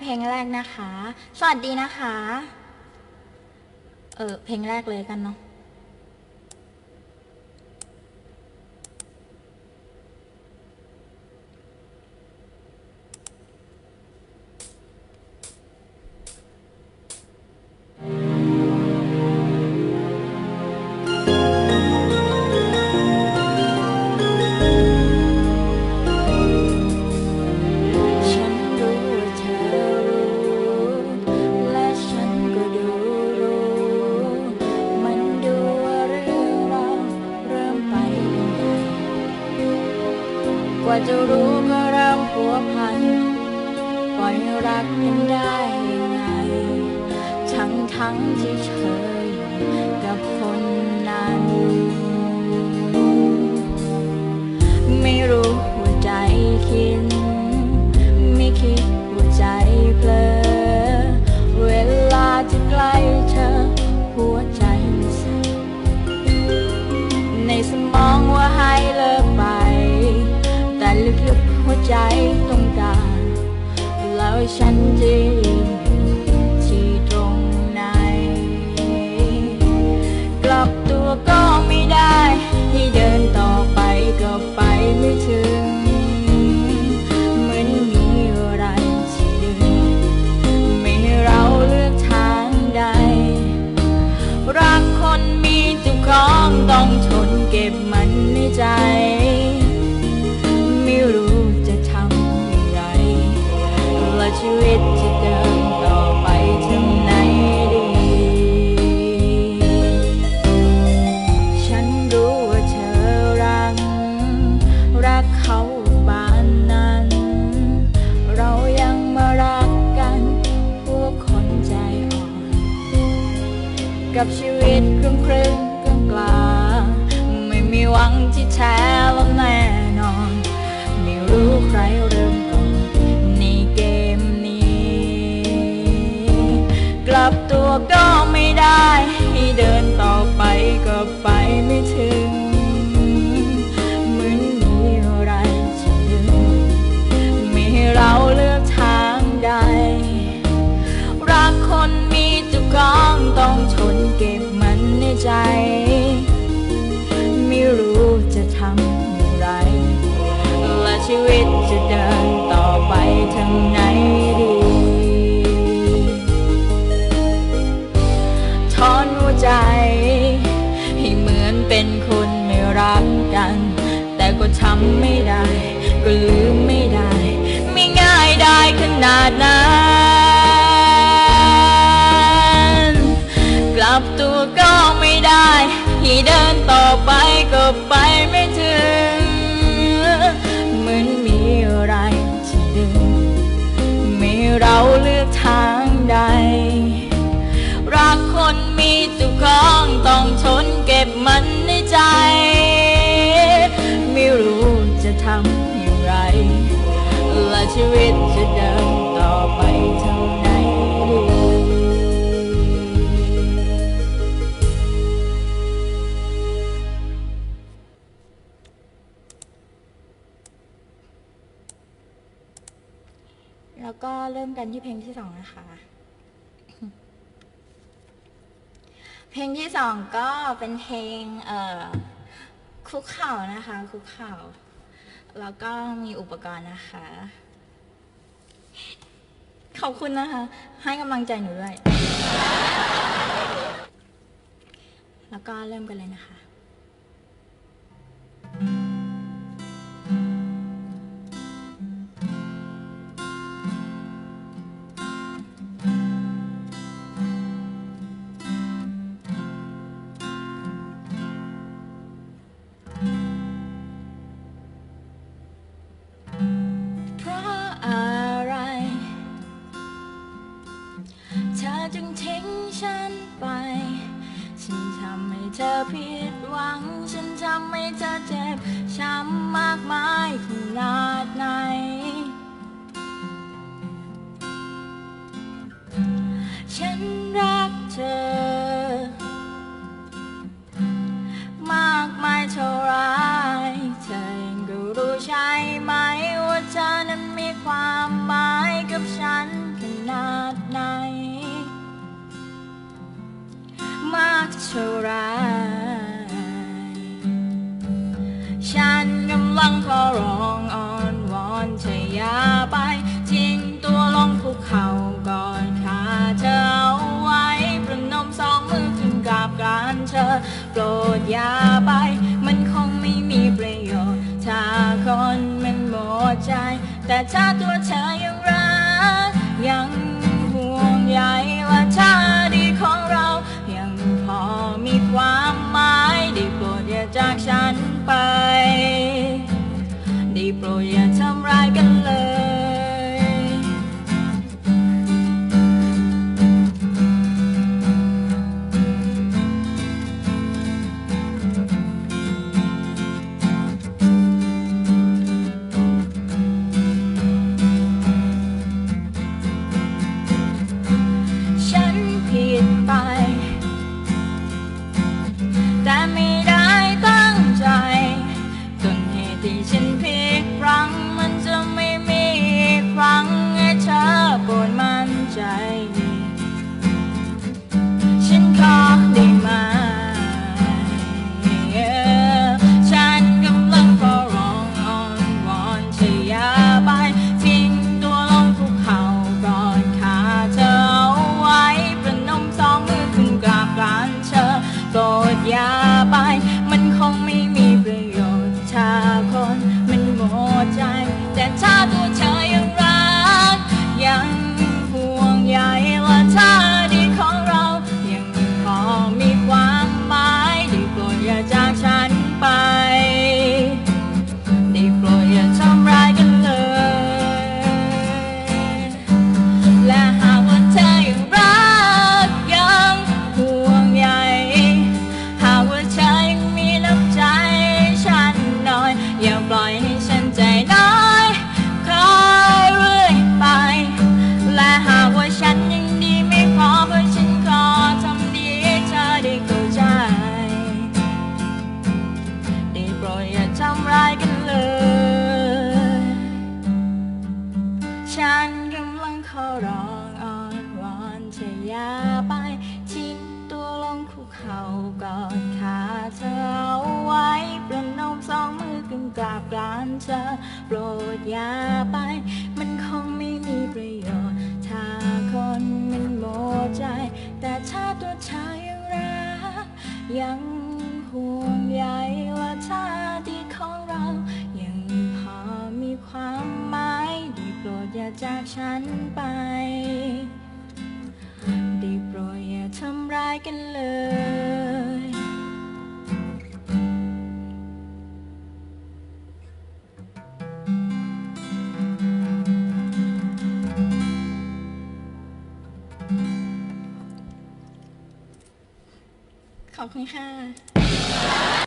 เพลงแรกนะคะ สวัสดีนะคะ เออเพลงแรกเลยกันเนาะ จะรู้ก็เริ่มผัวพัน ปล่อยรักกันได้ ชีวิตครึ่งครึ่งกลางกลางไม่มีหวังที่แท้และแน่นอน ไม่รู้ใครเริ่ม ใจ ไม่รู้จะทำอย่างไร และชีวิตจะเดินต่อไปทางไหนดีถอนหัวใจ ให้เหมือนเป็นคนไม่รักกัน แต่ก็ทำไม่ได้ ก็ลืมไม่ได้ ไม่ง่ายได้ขนาดนั้น แล้วก็เริ่มกันที่เพลงที่สองนะคะ เพลงที่สองก็เป็นเพลงเอ่อคุกเข่านะคะคุกเข่าแล้วก็มีอุปกรณ์นะคะ ขอบคุณนะคะ ให้กำลังใจหนูด้วย แล้วก็เริ่มกันเลยนะคะ ผิดหวัง ฉันทำให้เธอเจ็บช้ำมากมายขนาดไหน ฉันรักเธอ มากมายเท่าไรเธอก็รู้ใช่ไหมว่าเธอนั้นมีความหมายกับฉันขนาดไหน มากเท่าไร tomorrow. Bye. กอดขาเธอเอาไว้ประนมสองมือกึ่งกราบกรานเธอโปรดอย่าไป มันคงไม่มีประโยชน์ ถ้าคนมันโมใจ แต่ชาตัวชายรักยังห่วงใยว่าท่าทีของเรา ยังพอมีความหมายดีโปรดอย่าจากฉันไปได้โปรดอย่าทำร้ายกันเลย 你看看